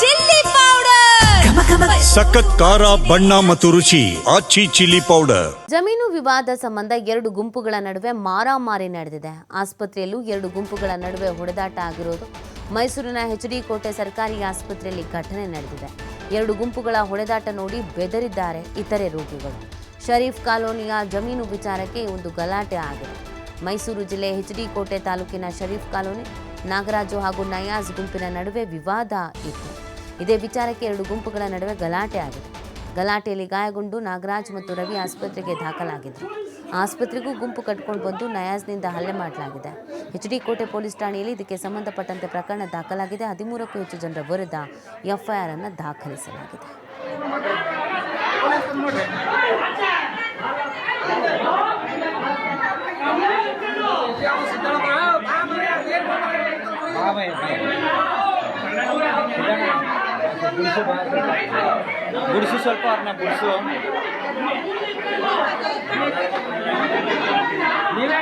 Chilli powder. ಸಖತ್ ಖಾರ ಬಣ್ಣ ಮತ್ತು ರುಚಿ ಆಚಿ ಚಿಲ್ಲಿ ಪೌಡರ್. ಜಮೀನು ವಿವಾದ ಸಂಬಂಧ ಎರಡು ಗುಂಪುಗಳ ನಡುವೆ ಮಾರಾಮಾರಿ ನಡೆದಿದೆ. ಆಸ್ಪತ್ರೆಯಲ್ಲೂ ಎರಡು ಗುಂಪುಗಳ ನಡುವೆ ಹೊಡೆದಾಟ ಆಗಿರೋದು ಮೈಸೂರಿನ ಎಚ್ ಡಿ ಕೋಟೆ ಸರ್ಕಾರಿ ಆಸ್ಪತ್ರೆಯಲ್ಲಿ ಘಟನೆ ನಡೆದಿದೆ. ಎರಡು ಗುಂಪುಗಳ ಹೊಡೆದಾಟ ನೋಡಿ ಬೆದರಿದ್ದಾರೆ ಇತರೆ ರೋಗಿಗಳು. ಶರೀಫ್ ಕಾಲೋನಿಯ ಜಮೀನು ವಿಚಾರಕ್ಕೆ ಒಂದು ಗಲಾಟೆ ಆಗಿದೆ. ಮೈಸೂರು ಜಿಲ್ಲೆ ಎಚ್ ಡಿ ಕೋಟೆ ತಾಲೂಕಿನ ಶರೀಫ್ ಕಾಲೋನಿ, ನಾಗರಾಜು ಹಾಗೂ ನಯಾಜ್ ಗುಂಪಿನ ನಡುವೆ ವಿವಾದ ಇತ್ತು. ಇದೇ ವಿಚಾರಕ್ಕೆ ಎರಡು ಗುಂಪುಗಳ ನಡುವೆ ಗಲಾಟೆ ಆಗಿದೆ. ಗಲಾಟೆಯಲ್ಲಿ ಗಾಯಗೊಂಡು ನಾಗರಾಜ್ ಮತ್ತು ರವಿ ಆಸ್ಪತ್ರೆಗೆ ದಾಖಲಾಗಿದ್ದರು ಆಸ್ಪತ್ರೆಗೂ ಗುಂಪು ಕಟ್ಕೊಂಡು ಬಂದು ನಯಾಜ್ನಿಂದ ಹಲ್ಲೆ ಮಾಡಲಾಗಿದೆ. ಎಚ್ ಡಿ ಕೋಟೆ ಪೊಲೀಸ್ ಠಾಣೆಯಲ್ಲಿ ಇದಕ್ಕೆ ಸಂಬಂಧಪಟ್ಟಂತೆ ಪ್ರಕರಣ ದಾಖಲಾಗಿದೆ. ಹದಿಮೂರಕ್ಕೂ ಹೆಚ್ಚು ಜನರ ವಿರುದ್ಧ ಎಫ್ಐಆರ್ ಅನ್ನು ದಾಖಲಿಸಲಾಗಿದೆ. ಗುಡಿಸು ಸ್ವಲ್ಪ ಅವ್ರನ್ನ ಗುಡಿಸು ನೀವೇ